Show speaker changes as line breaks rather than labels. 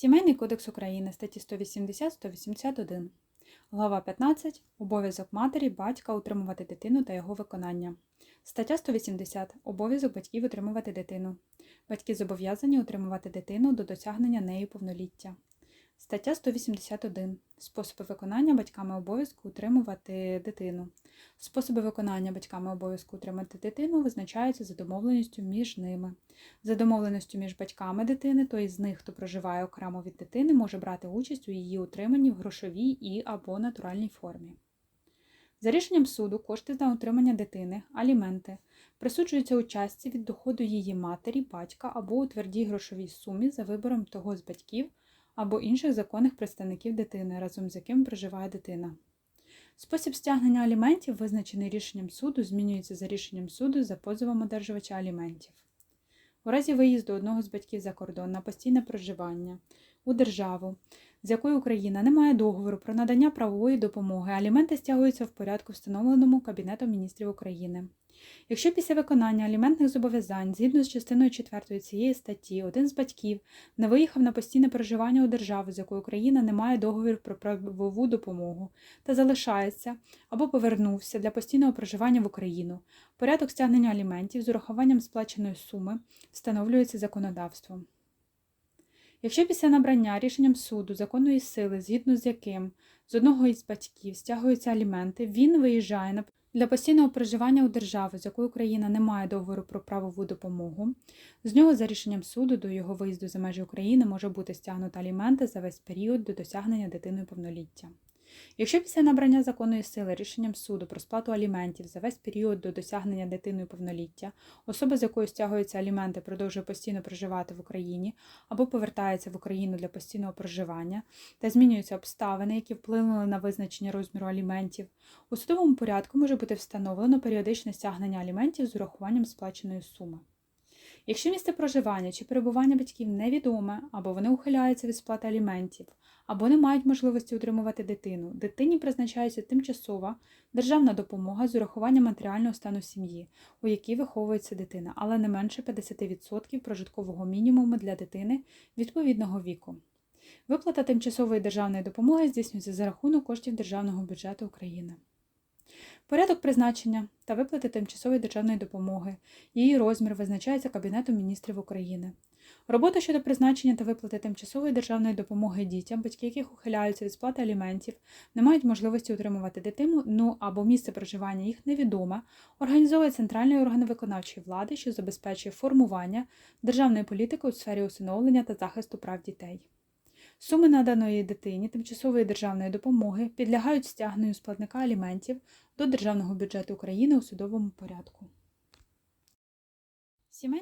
Сімейний кодекс України, статті 180-181. Глава 15. Обов'язок матері, батька утримувати дитину та його виконання. Стаття 180. Обов'язок батьків утримувати дитину. Батьки зобов'язані утримувати дитину до досягнення нею повноліття. Стаття 181. Способи виконання батьками обов'язку утримувати дитину. Способи виконання батьками обов'язку утримати дитину визначаються за домовленістю між ними. За домовленістю між батьками дитини, той з них, хто проживає окремо від дитини, може брати участь у її утриманні в грошовій і або натуральній формі. За рішенням суду кошти за утримання дитини, аліменти, присуджуються участі від доходу її матері, батька або у твердій грошовій сумі за вибором того з батьків або інших законних представників дитини, разом з яким проживає дитина. Спосіб стягнення аліментів, визначений рішенням суду, змінюється за рішенням суду за позовом одержувача аліментів. У разі виїзду одного з батьків за кордон на постійне проживання у державу, з якою Україна не має договору про надання правової допомоги, аліменти стягуються в порядку, встановленому Кабінетом міністрів України. Якщо після виконання аліментних зобов'язань, згідно з частиною 4 цієї статті, один з батьків не виїхав на постійне проживання у державу, з якою Україна не має договору про правову допомогу, та залишається або повернувся для постійного проживання в Україну, порядок стягнення аліментів з урахуванням сплаченої суми встановлюється законодавством. Якщо після набрання рішенням суду законної сили, згідно з яким з одного із батьків стягуються аліменти, він виїжджає для постійного проживання у державу, з якою Україна не має договору про правову допомогу, з нього за рішенням суду до його виїзду за межі України може бути стягнуто аліменти за весь період до досягнення дитиною повноліття. Якщо після набрання законної сили рішенням суду про сплату аліментів за весь період до досягнення дитиною повноліття, особа, з якою стягуються аліменти, продовжує постійно проживати в Україні або повертається в Україну для постійного проживання та змінюються обставини, які вплинули на визначення розміру аліментів, у судовому порядку може бути встановлено періодичне стягнення аліментів з урахуванням сплаченої суми. Якщо місце проживання чи перебування батьків невідоме, або вони ухиляються від сплати аліментів, або не мають можливості утримувати дитину, дитині призначається тимчасова державна допомога з урахуванням матеріального стану сім'ї, у якій виховується дитина, але не менше 50% прожиткового мінімуму для дитини відповідного віку. Виплата тимчасової державної допомоги здійснюється за рахунок коштів Державного бюджету України. Порядок призначення та виплати тимчасової державної допомоги, її розмір визначається Кабінетом міністрів України. Робота щодо призначення та виплати тимчасової державної допомоги дітям, батьки яких ухиляються від сплати аліментів, не мають можливості утримувати дитину, ну або місце проживання їх невідоме, організовує центральний орган виконавчої влади, що забезпечує формування державної політики у сфері усиновлення та захисту прав дітей. Суми наданої дитині тимчасової державної допомоги підлягають стягненню сплатника аліментів до Державного бюджету України у судовому порядку.